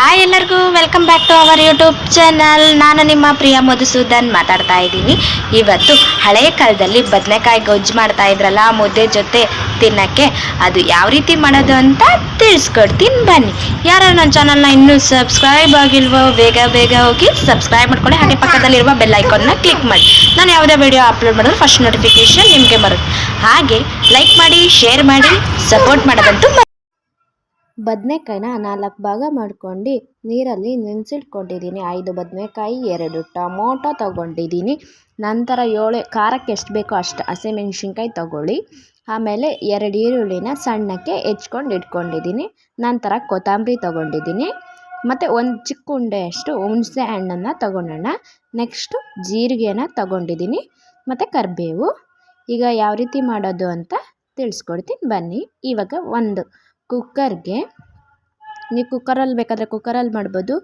Hi ಎಲ್ಲರಿಗೂ welcome back to our YouTube channel ನಾನು ನಿಮ್ಮ ಪ್ರಿಯ ಮಧುಸೂದನ್ ಮಾತಾಡ್ತಾ ಇದ್ದೀನಿ. ಇವತ್ತು ಹಳೆಯ ಕಾಲದಲ್ಲಿ ಬದನೆಕಾಯಿ ಗೊಜ್ಜು ಮಾಡ್ತಾ ಇದ್ರಲ್ಲ, ಮುದ್ದೆ ಜೊತೆ ತಿನ್ನಕ್ಕೆ. ಅದು ಯಾವ ರೀತಿ ಮಾಡೋದು ಅಂತ ತಿಳಿಸ್ಕೊಡ್ತೀನಿ ಬನ್ನಿ. ಯಾರು ನನ್ನ ಚಾನಲ್ನ ಇನ್ನೂ ಸಬ್ಸ್ಕ್ರೈಬ್ ಆಗಿಲ್ವೋ, ಬೇಗ ಬೇಗ ಹೋಗಿ ಸಬ್ಸ್ಕ್ರೈಬ್ ಮಾಡ್ಕೊಳ್ಳಿ. ಹಾಗೆ ಪಕ್ಕದಲ್ಲಿರುವ ಬೆಲ್ ಐಕಾನ್ನ ಕ್ಲಿಕ್ ಮಾಡಿ. ನಾನು ಯಾವುದೇ ವಿಡಿಯೋ ಅಪ್ಲೋಡ್ ಮಾಡಿದ್ರು ಫಸ್ಟ್ ನೋಟಿಫಿಕೇಶನ್ ನಿಮಗೆ ಬರುತ್ತೆ. ಹಾಗೆ ಲೈಕ್ ಮಾಡಿ ಶೇರ್ ಮಾಡಿ ಸಪೋರ್ಟ್ ಮಾಡೋದಂತೂ ಬದನೆಕಾಯಿನ ನಾಲ್ಕು ಭಾಗ ಮಾಡ್ಕೊಂಡು, ನೀರಲ್ಲಿ ನೆನೆಸಿಟ್ಕೊಂಡಿದ್ದೀನಿ. ಐದು ಬದನೆಕಾಯಿ, ಎರಡು ಟೊಮೊಟೊ ತಗೊಂಡಿದ್ದೀನಿ. ನಂತರ ಏಳು, ಖಾರಕ್ಕೆ ಎಷ್ಟು ಬೇಕೋ ಅಷ್ಟು ಹಸಿಮೆಣ್ಸಿನ್ಕಾಯಿ ತಗೊಳ್ಳಿ. ಆಮೇಲೆ ಎರಡು ಈರುಳ್ಳಿನ ಸಣ್ಣಕ್ಕೆ ಹೆಚ್ಕೊಂಡು ಇಟ್ಕೊಂಡಿದ್ದೀನಿ. ನಂತರ ಕೊತ್ತಂಬರಿ ತಗೊಂಡಿದ್ದೀನಿ. ಮತ್ತು ಒಂದು ಚಿಕ್ಕ ಉಂಡೆಯಷ್ಟು ಹುಣಸೆ ಹಣ್ಣನ್ನು ತಗೊಂಡೋಣ. ನೆಕ್ಸ್ಟು ಜೀರಿಗೆನ ತಗೊಂಡಿದ್ದೀನಿ. ಮತ್ತು ಕರಿಬೇವು. ಈಗ ಯಾವ ರೀತಿ ಮಾಡೋದು ಅಂತ ತಿಳಿಸ್ಕೊಡ್ತೀನಿ. ಬನ್ನಿ. ಇವಾಗ ಒಂದು ಕುಕ್ಕರ್ಗೆ, ನೀವು ಕುಕ್ಕರಲ್ಲಿ ಬೇಕಾದರೆ ಕುಕ್ಕರಲ್ಲಿ ಮಾಡ್ಬೋದು,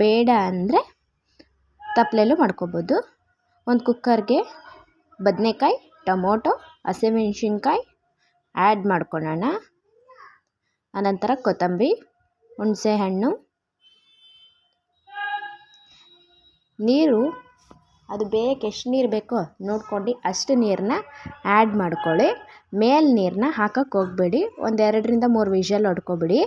ಬೇಡ ಅಂದರೆ ತಪ್ಪಲೆಲ್ಲೂ ಮಾಡ್ಕೊಬೋದು. ಒಂದು ಕುಕ್ಕರ್ಗೆ ಬದನೆಕಾಯಿ, ಟೊಮೊಟೊ, ಹಸಿಮೆಣ್ಸಿನ್ಕಾಯಿ ಆ್ಯಡ್ ಮಾಡ್ಕೊಳ್ಳೋಣ. ಅನಂತರ ಕೊತ್ತಂಬರಿ, ಹುಣಸೆಹಣ್ಣು. ನೀರು ಅದು ಬೇಯಕ್ಕೆ ಎಷ್ಟು ನೀರು ಬೇಕೋ ನೋಡ್ಕೊಂಡು ಅಷ್ಟು ನೀರನ್ನ ಆ್ಯಡ್ ಮಾಡ್ಕೊಳ್ಳಿ. ಮೇಲೆ ನೀರನ್ನ ಹಾಕಕ್ಕೆ ಹೋಗಬೇಡಿ. ಒಂದು ಎರಡರಿಂದ ಮೂರು ವಿಷಲ್ ಹೊಡ್ಕೊಬಿಡಿ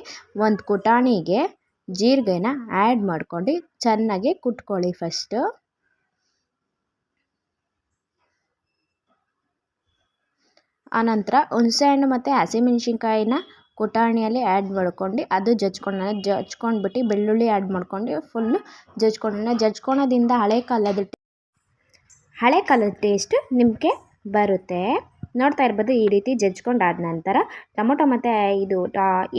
ಒಂದು ಕುಟಾಣಿಗೆ ಜೀರಿಗೆನ ಆ್ಯಡ್ ಮಾಡ್ಕೊಂಡು ಚೆನ್ನಾಗಿ ಕುಟ್ಕೊಳ್ಳಿ ಫಸ್ಟು ಆನಂತರ ಹುಣಸೆಹಣ್ಣು ಮತ್ತು ಹಸಿಮೆಣ್ಸಿನ್ಕಾಯಿನ ಕುಟಾಣಿಯಲ್ಲಿ ಆ್ಯಡ್ ಮಾಡ್ಕೊಂಡು ಅದು ಜಜ್ಕೊಂಡು ಜಜ್ಕೊಂಡ್ಬಿಟ್ಟು ಬೆಳ್ಳುಳ್ಳಿ ಆ್ಯಡ್ ಮಾಡ್ಕೊಂಡು ಫುಲ್ಲು ಜಜ್ಕೊಂಡು ಜಜ್ಕೊಳೋದ್ರಿಂದ ಹಳೆ ಕಾಲದ ಹಳೆ ಕಾಲದ ಟೇಸ್ಟ್ ನಿಮಗೆ ಬರುತ್ತೆ. ನೋಡ್ತಾ ಇರ್ಬೋದು ಈ ರೀತಿ ಜಜ್ಕೊಂಡಾದ ನಂತರ ಟೊಮೊಟೊ ಮತ್ತು ಇದು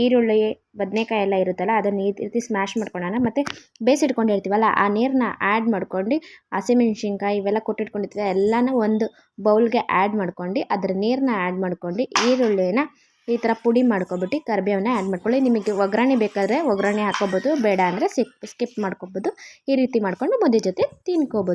ಈರುಳ್ಳಿ, ಬದನೆಕಾಯಿ ಎಲ್ಲ ಇರುತ್ತಲ್ಲ, ಅದನ್ನು ಈ ರೀತಿ ಸ್ಮ್ಯಾಶ್ ಮಾಡ್ಕೊಳ್ಳೋಣ ಮತ್ತು ಬೇಯಿಸಿಟ್ಕೊಂಡಿರ್ತೀವಲ್ಲ, ಆ ನೀರನ್ನ ಆ್ಯಡ್ ಮಾಡ್ಕೊಂಡು, ಹಸಿಮೆಣ್ಸಿನ್ಕಾಯಿ ಇವೆಲ್ಲ ಕೊಟ್ಟಿಟ್ಕೊಂಡಿರ್ತೀವಿ ಎಲ್ಲನೂ ಒಂದು ಬೌಲ್ಗೆ ಆ್ಯಡ್ ಮಾಡ್ಕೊಂಡು, ಅದ್ರ ನೀರನ್ನ ಆ್ಯಡ್ ಮಾಡ್ಕೊಂಡು, ಈರುಳ್ಳಿನ ಈ ಥರ ಪುಡಿ ಮಾಡ್ಕೊಬಿಟ್ಟು ಕರಿಬೇವನ್ನ ಆ್ಯಡ್ ಮಾಡ್ಕೊಳ್ಳಿ. ನಿಮಗೆ ಒಗ್ಗರಣೆ ಬೇಕಾದರೆ ಒಗ್ಗರಣೆ ಹಾಕ್ಕೊಬೋದು, ಬೇಡ ಅಂದರೆ ಸ್ಕಿಪ್ ಸ್ಕಿಪ್ ಮಾಡ್ಕೊಬೋದು. ಈ ರೀತಿ ಮಾಡ್ಕೊಂಡು ಮುದ್ದೆ ಜೊತೆ ತಿನ್ಕೋಬೋದು.